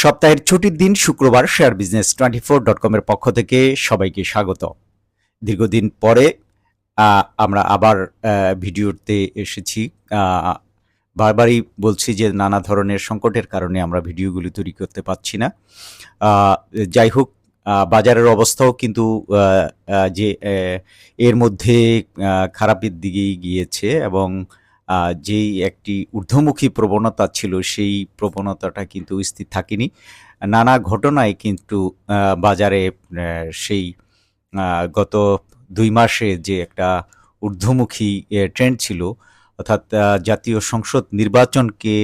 সপ্তাহের ছুটির দিন শুক্রবার share business twenty four dot কমের পক্ষ থেকে সবাইকে স্বাগত। দীর্ঘদিন পরে আমরা আবার ভিডিওতে এসেছি। বারবারই বলছি যে নানা ধরনের সংকটের কারণে আমরা ভিডিওগুলি তৈরি করতে পারছি না। যাই হোক বাজারের অবস্থাও কিন্তু যে এর মধ্যে খারাপের দিকেই গিয়েছে এবং যেই একটি ঊর্ধ্বমুখী প্রবণতা ছিল, সেই প্রবণতাটা কিন্তু স্থির থাকেনি। নানা ঘটনায় কিন্তু বাজারে সেই গত দুই মাসে যে একটা ঊর্ধ্বমুখী ট্রেন্ড ছিল, অর্থাৎ জাতীয় সংসদ নির্বাচনকে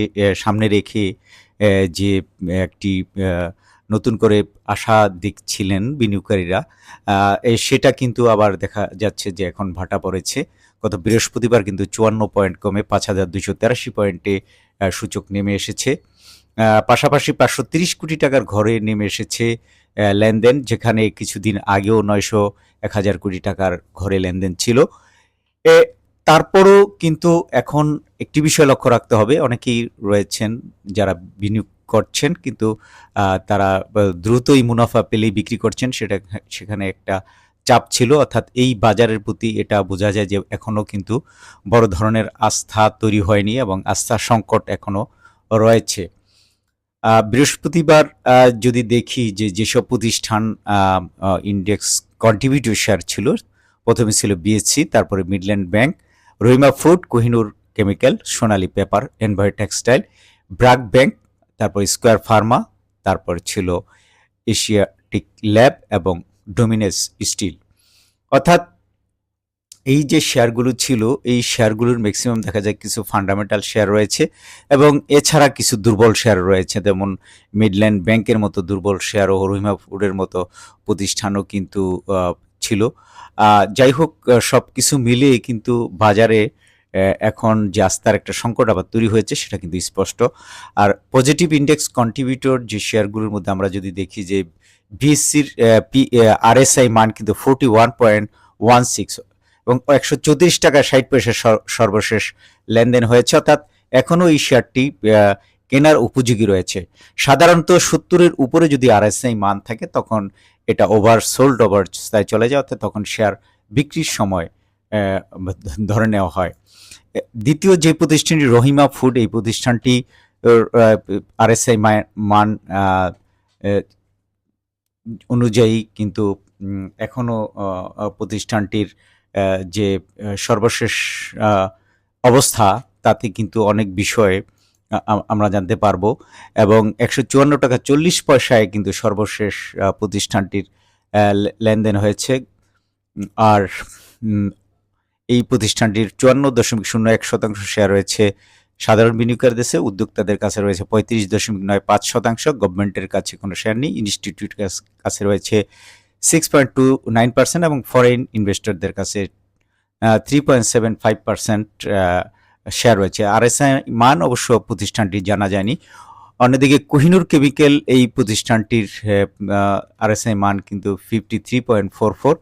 সামনে রেখে যে একটি নতুন করে আশা দেখছিলেন বিনিয়োগকারীরা সেটা কিন্তু আবার দেখা যাচ্ছে যে এখন ভাটা পড়েছে। গত বৃহস্পতিবার কিন্তু চুয়ান্ন পয়েন্ট কমে পাঁচ হাজার দুশো তেরাশি পয়েন্টে সূচক নেমে এসেছে। পাশাপাশি পাঁচশো তিরিশ কোটি টাকার ঘরে নেমে এসেছে লেনদেন, যেখানে কিছুদিন আগেও নয়শো এক হাজার কোটি টাকার ঘরে লেনদেন ছিল। এ, তারপরও কিন্তু এখন একটি বিষয় লক্ষ্য রাখতে হবে, অনেকেই রয়েছেন যারা বিনিয়োগ করছেন, কিন্তু তারা দ্রুতই মুনাফা পেলেই বিক্রি করছেন, সেটা সেখানে একটা চাপ ছিল, অর্থাৎ এই বাজারের প্রতি এটা বোঝা যায় যে এখনও কিন্তু বড় ধরনের আস্থা তৈরি হয়নি এবং আস্থার সংকট এখনও রয়েছে। বৃহস্পতিবার যদি দেখি যে যেসব প্রতিষ্ঠান ইন্ডেক্স কন্ট্রিবিউটর শেয়ার ছিল, প্রথমে ছিল বিএসসি তারপরে Midland bank Rahima food Kohinoor chemical Sonali paper Envoy textile BRAC bank তারপর স্কোয়ার ফার্মা তারপর ছিল এশিয়াটিক ল্যাব এবং ডোমিনেস স্টিল অর্থাৎ এই যে শেয়ারগুলো ছিল, এই শেয়ারগুলোর ম্যাক্সিমাম দেখা যায় কিছু ফান্ডামেন্টাল শেয়ার রয়েছে এবং এছাড়া কিছু দুর্বল শেয়ার রয়েছে। যেমন মিডল্যান্ড ব্যাংকের মতো দুর্বল শেয়ার ও রহিমা ফুডের মতো প্রতিষ্ঠানও কিন্তু ছিল। যাই হোক সব কিছু মিলিয়ে কিন্তু বাজারে এখন যে আস্থার একটা সংকট আবার তৈরি হয়েছে, সেটা কিন্তু স্পষ্ট। আর পজিটিভ ইন্ডেক্স কন্ট্রিবিউটর যে শেয়ারগুলোর মধ্যে আমরা যদি দেখি যে বিএসসির পি আরএসআই মান কিন্তু forty one point one six এবং একশো চৌত্রিশ টাকা ষাট পয়সা সর- সর্বশেষ লেনদেন হয়েছে। অর্থাৎ এখনও এই শেয়ারটি কেনার উপযোগী রয়েছে। সাধারণত সত্তরের উপরে যদি আরএসআই মান থাকে, তখন এটা ওভার সোল্ড অবস্থায় চলে যায়। অর্থাৎ তখন শেয়ার বিক্রির সময় ধরে নেওয়া হয়। দ্বিতীয় যে প্রতিষ্ঠানটি রহিমা ফুড এই প্রতিষ্ঠানটি আরএসআই মান অনুযায়ী কিন্তু উম, এখনও আহ, আহ, প্রতিষ্ঠানটির যে সর্বশেষ অবস্থা তাতে কিন্তু অনেক বিষয়ে আমরা জানতে পারব। এবং একশো চুয়ান্ন টাকা চল্লিশ পয়সায় কিন্তু সর্বশেষ প্রতিষ্ঠানটির লেনদেন হয়েছে। আর এই প্রতিষ্ঠানটির চুয়ান্ন দশমিক শূন্য এক শতাংশ শেয়ার রয়েছে। সাধারণ বিনিয়োগকারীদের কাছে উদ্যোক্তাদের কাছে রয়েছে পঁয়ত্রিশ দশমিক নয় পাঁচ শতাংশ। গভর্নমেন্টের কাছে কোনো শেয়ার নেই। ইনস্টিটিউট কাছে রয়েছে six point two nine percent এবং ফরেন ইনভেস্টরদের কাছে three point seven five percent share রয়েছে। আরএসআই মান অবশ্য প্রতিষ্ঠানটি জানা যায়নি। অন্যদিকে কোহিনুর কেমিক্যাল এই প্রতিষ্ঠানটির আরএসআই মান কিন্তু fifty three point four four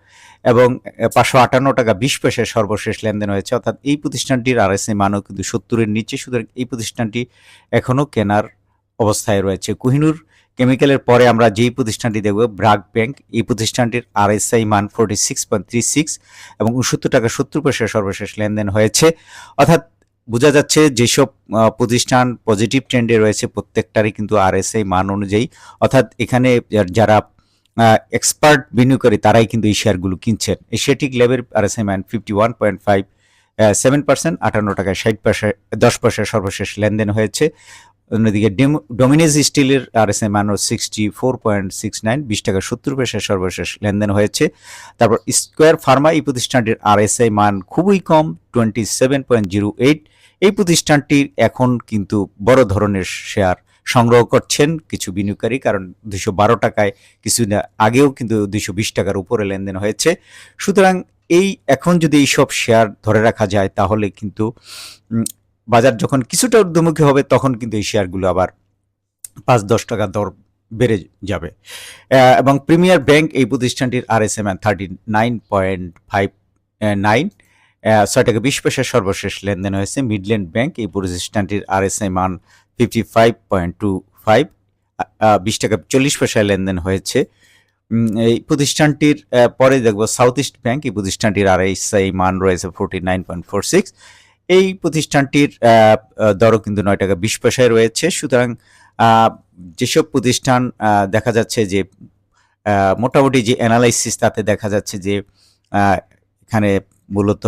এবং পাঁচশো আটান্ন টাকা বিশ পয়সায় সর্বশেষ লেনদেন হয়েছে। অর্থাৎ এই প্রতিষ্ঠানটির আরএসআই মানও কিন্তু সত্তরের নিচে। সুতরাং এই প্রতিষ্ঠানটি এখনও কেনার অবস্থায় রয়েছে। কোহিনুর কেমিক্যালের পরে আমরা যেই প্রতিষ্ঠানটি দেখব ব্রাক ব্যাংক, এই প্রতিষ্ঠানটির আর আরএসআই মান forty six point three six এবং উনসত্তর টাকা সত্তর পয়সায় সর্বশেষ লেনদেন হয়েছে। অর্থাৎ বোঝা যাচ্ছে যেসব প্রতিষ্ঠান পজিটিভ ট্রেন্ডে রয়েছে, প্রত্যেকটারই কিন্তু আরএসআই মান অনুযায়ী। অর্থাৎ এখানে, যারা এক্সপার্ট বিনিয়োগকারী তারাই কিন্তু এই শেয়ারগুলো কিনছেন। এশিয়াটিক লেভেল আরএসআই মান fifty one point five seven percent আটান্ন টাকায় ষাট পয়সা, দশ পয়সায় সর্বশেষ লেনদেন হয়েছে। অন্যদিকে ডোমিনেজ স্টিলের আরএসআই মান sixty four point six nine বিশ টাকা সত্তর পয়সায় সর্বশেষ লেনদেন হয়েছে। তারপর স্কোয়ার ফার্মা এই প্রতিষ্ঠানটির আর এস আই মান খুবই কম twenty seven point zero eight এই প্রতিষ্ঠানটির এখন কিন্তু বড় ধরনের শেয়ার সংগ্রহ করছেন কিছু বিনিয়োগকারী, কারণ দুশো বারো টাকায় কিছুদিন আগেও কিন্তু দুশো বিশ টাকার উপরে লেনদেন হয়েছে। সুতরাং এই, এখন যদি এইসব শেয়ার ধরে রাখা যায়, তাহলে কিন্তু বাজার যখন কিছুটা ঊর্ধ্বমুখী হবে, তখন কিন্তু এই শেয়ারগুলো আবার পাঁচ দশ টাকা দর বেড়ে যাবে। এবং প্রিমিয়ার ব্যাংক এই প্রতিষ্ঠানটির R S M thirty nine point five nine ছয় টাকা বিশ পয়সা সর্বশেষ লেনদেন হয়েছে। মিডল্যান্ড ব্যাংক এই প্রতিষ্ঠানটির আর এস আই মান fifty five point two five বিশ টাকা চল্লিশ পয়সায় লেনদেন হয়েছে। এই প্রতিষ্ঠানটির পরে দেখব সাউথ ইস্ট ব্যাংক এই প্রতিষ্ঠানটির আরআইএসআই মান রয়েছে forty nine point four six এই প্রতিষ্ঠানটির দরও কিন্তু নয় টাকা বিশ পয়সায় রয়েছে। সুতরাং যেসব প্রতিষ্ঠান দেখা যাচ্ছে যে মোটামুটি যে অ্যানালাইসিস তাতে দেখা যাচ্ছে যে এখানে মূলত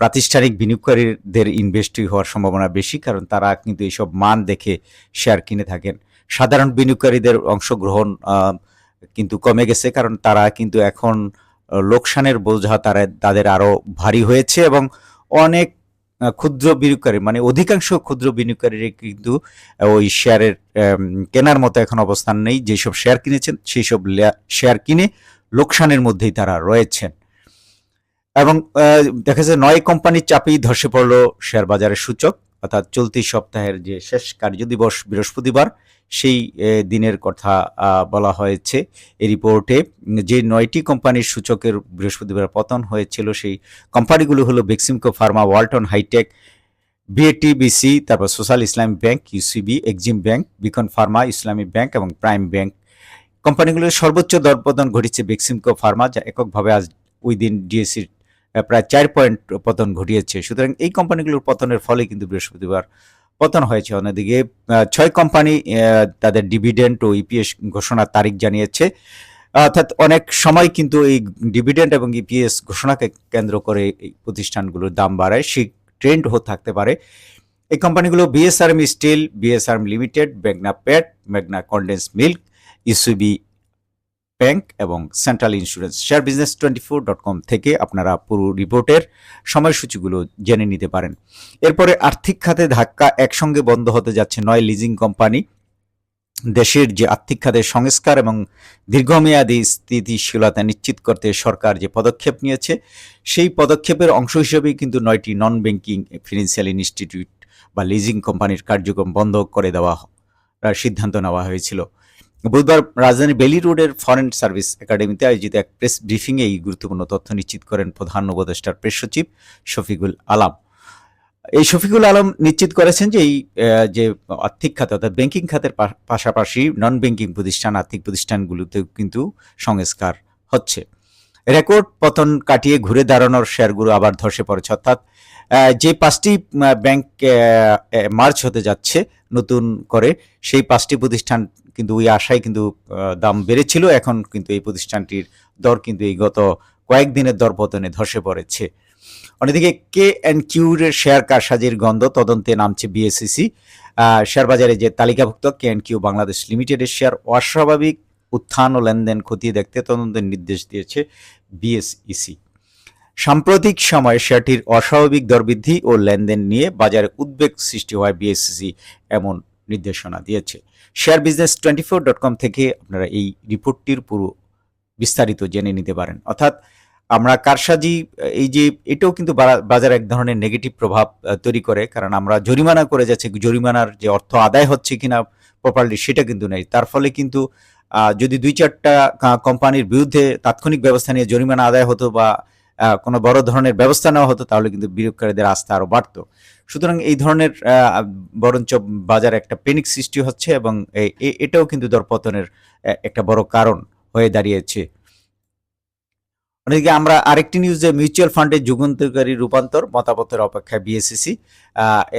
প্রাতিষ্ঠানিক বিনিয়োগকারীদের ইনভেস্টই হওয়ার সম্ভাবনা বেশি, কারণ তারা কিন্তু এইসব মান দেখে শেয়ার কিনে থাকেন। সাধারণ বিনিয়োগকারীদের অংশগ্রহণ কিন্তু কমে গেছে, কারণ তারা কিন্তু এখন লোকসানের বোঝা তারা, তাদের আরও ভারী হয়েছে এবং অনেক ক্ষুদ্র বিনিয়োগকারী মানে অধিকাংশ ক্ষুদ্র বিনিয়োগকারীরা কিন্তু ওই শেয়ারের কেনার মতো এখন অবস্থান নেই। যেসব শেয়ার কিনেছেন সেই সব শেয়ার কিনে লোকসানের মধ্যেই তারা রয়েছেন। এবং দেখা যায় নয় কোম্পানির চাপেই ধসে পড়ল শেয়ার বাজারের সূচক, অর্থাৎ চলতি সপ্তাহের যে শেষ কার্যদিবস বৃহস্পতিবার, সেই দিনের কথা বলা হয়েছে। এই রিপোর্টে যে নয়টি কোম্পানির সূচকের বৃহস্পতিবার পতন হয়েছিল, সেই কোম্পানিগুলো হলো Beximco pharma, Walton hitech, BATBC, তারপর social Islami bank, UCB, Exim bank, Beacon pharma, Islami bank এবং প্রাইম ব্যাংক। কোম্পানিগুলোর সর্বোচ্চ দরপতন ঘটেছে বেক্সিমকো ফার্মা, যা এককভাবে আজ ওই দিন ডিএসির প্রায় চার পয়েন্ট পতন ঘটিয়েছে। সুতরাং এই কোম্পানিগুলোর পতনের ফলে কিন্তু বৃহস্পতিবার পতন হয়েছে। অন্যদিকে ছয় কোম্পানি তাদের ডিভিডেন্ড ও ইপিএস ঘোষণার তারিখ জানিয়েছে। অর্থাৎ অনেক সময় কিন্তু এই ডিভিডেন্ড এবং ইপিএস ঘোষণাকে কেন্দ্র করে এই প্রতিষ্ঠানগুলোর দাম বাড়ায়। সেই ট্রেন্ড হতে থাকতে পারে। এই কোম্পানিগুলো বিএসআরএম স্টিল, বিএসআরএম লিমিটেড মেঘনা পেট মেঘনা কন্ডেন্স মিল্ক, ইসুবি ব্যাংক এবং central insurance. Share business twenty four dot com থেকে আপনারা পুরো রিপোর্টের সময়সূচিগুলো জেনে নিতে পারেন। এরপরে আর্থিক খাতে ধাক্কা একসঙ্গে বন্ধ হতে যাচ্ছে নয় লিজিং কোম্পানি। দেশের যে আর্থিক খাতের সংস্কার এবং দীর্ঘমেয়াদী স্থিতিশীলতা নিশ্চিত করতে সরকার যে পদক্ষেপ নিয়েছে, সেই পদক্ষেপের অংশ হিসেবেই কিন্তু নয়টি নন ব্যাংকিং ফিনান্সিয়াল ইনস্টিটিউট বা লিজিং কোম্পানির কার্যক্রম বন্ধ করে দেওয়া, সিদ্ধান্ত নেওয়া হয়েছিল। বুধবার রাজধানী বেলি রোডের ফরেন সার্ভিস একাডেমিতে আয়োজিত এক প্রেস ব্রিফিংয়ে এই গুরুত্বপূর্ণ তথ্য নিশ্চিত করেন প্রধান উপদেষ্টার প্রেস সচিব শফিকুল আলম। এই শফিকুল আলম নিশ্চিত করেছেন যে এই যে আর্থিক খাতে অর্থাৎ ব্যাংকিং খাতের পাশাপাশি নন ব্যাংকিং প্রতিষ্ঠান, আর্থিক প্রতিষ্ঠানগুলোতেও কিন্তু সংস্কার হচ্ছে। রেকর্ড পতন কাটিয়ে ঘুরে দাঁড়ানোর শেয়ারগুলো আবার ধসে পড়েছে। অর্থাৎ যে পাঁচটি ব্যাংক মার্চ হতে যাচ্ছে নতুন করে। সেই পাঁচটি প্রতিষ্ঠান কিন্তু ওই আশায় কিন্তু দাম বেড়েছিল। এখন কিন্তু এই প্রতিষ্ঠানটির দর কিন্তু এই গত কয়েকদিনের দর পতনে ধসে পড়েছে। অন্যদিকে কে অ্যান্ড কিউর শেয়ার কারসাজির গন্ধ তদন্তে নামছে বিএসসিসি শেয়ার বাজারে যে তালিকাভুক্ত কে অ্যান্ড কিউ বাংলাদেশ লিমিটেডের শেয়ার অস্বাভাবিক উত্থান ও লেনদেন খতিয়ে দেখতে তদন্তের নির্দেশ দিয়েছে বিএসইসি। সাম্প্রতিক সময়ে শেয়ারটির অস্বাভাবিক দরবৃদ্ধি ও লেনদেন নিয়ে বাজারে উদ্বেগ সৃষ্টি হয় বিএসসিসি এমন নির্দেশনা দিয়েছে। Share business twenty four dot com থেকে আপনারা এই রিপোর্টটির পুরো বিস্তারিত জেনে নিতে পারেন। অর্থাৎ আমরা কারসাজি, এই যে এটাও কিন্তু বাজারে এক ধরনের নেগেটিভ প্রভাব তৈরি করে। কারণ আমরা জরিমানা করে যাচ্ছি, জরিমানার যে অর্থ আদায় হচ্ছে কিনা প্রপারলি সেটা কিন্তু নেই। তার ফলে কিন্তু যদি দুই চারটা কোম্পানির বিরুদ্ধে তাৎক্ষণিক ব্যবস্থা নিয়ে জরিমানা আদায় হতো বা কোনো বড় ধরনের ব্যবস্থা নেওয়া হতো, তাহলে কিন্তু বিনিয়োগকারীদের আস্থা আরও বাড়তো। সুতরাং এই ধরনের বরঞ্চ বাজারে একটা পেনিক সৃষ্টি হচ্ছে এবং এটাও কিন্তু দরপতনের একটা বড় কারণ হয়ে দাঁড়িয়েছে। অন্যদিকে আমরা আরেকটি নিউজে মিউচুয়াল ফান্ডে যুগান্তকারী রূপান্তর, মতামতের অপেক্ষায় বিএসসিসি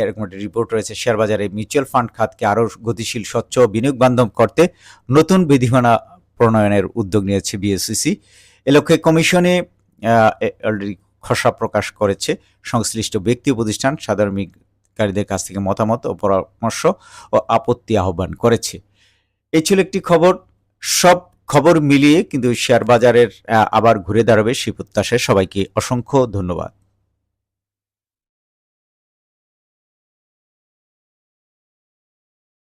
এরকম একটা রিপোর্ট রয়েছে, শেয়ার বাজারে মিউচুয়াল ফান্ড খাতকে আরও গতিশীল, স্বচ্ছ বিনিয়োগ বান্ধব করতে নতুন বিধিমানা প্রণয়নের উদ্যোগ নিয়েছে বিএসসিসি এ লক্ষ্যে কমিশনে অলরেডি খসড়া প্রকাশ করেছে। সংশ্লিষ্ট ব্যক্তি, প্রতিষ্ঠান, সাধারণকারীদের কাছ থেকে মতামত ও পরামর্শ ও আপত্তি আহ্বান করেছে। এই ছিল একটি খবর। সব খবর মিলিয়ে কিন্তু শেয়ার বাজারের আবার ঘুরে দাঁড়াবে সেই প্রত্যাশায় সবাইকে অসংখ্য ধন্যবাদ।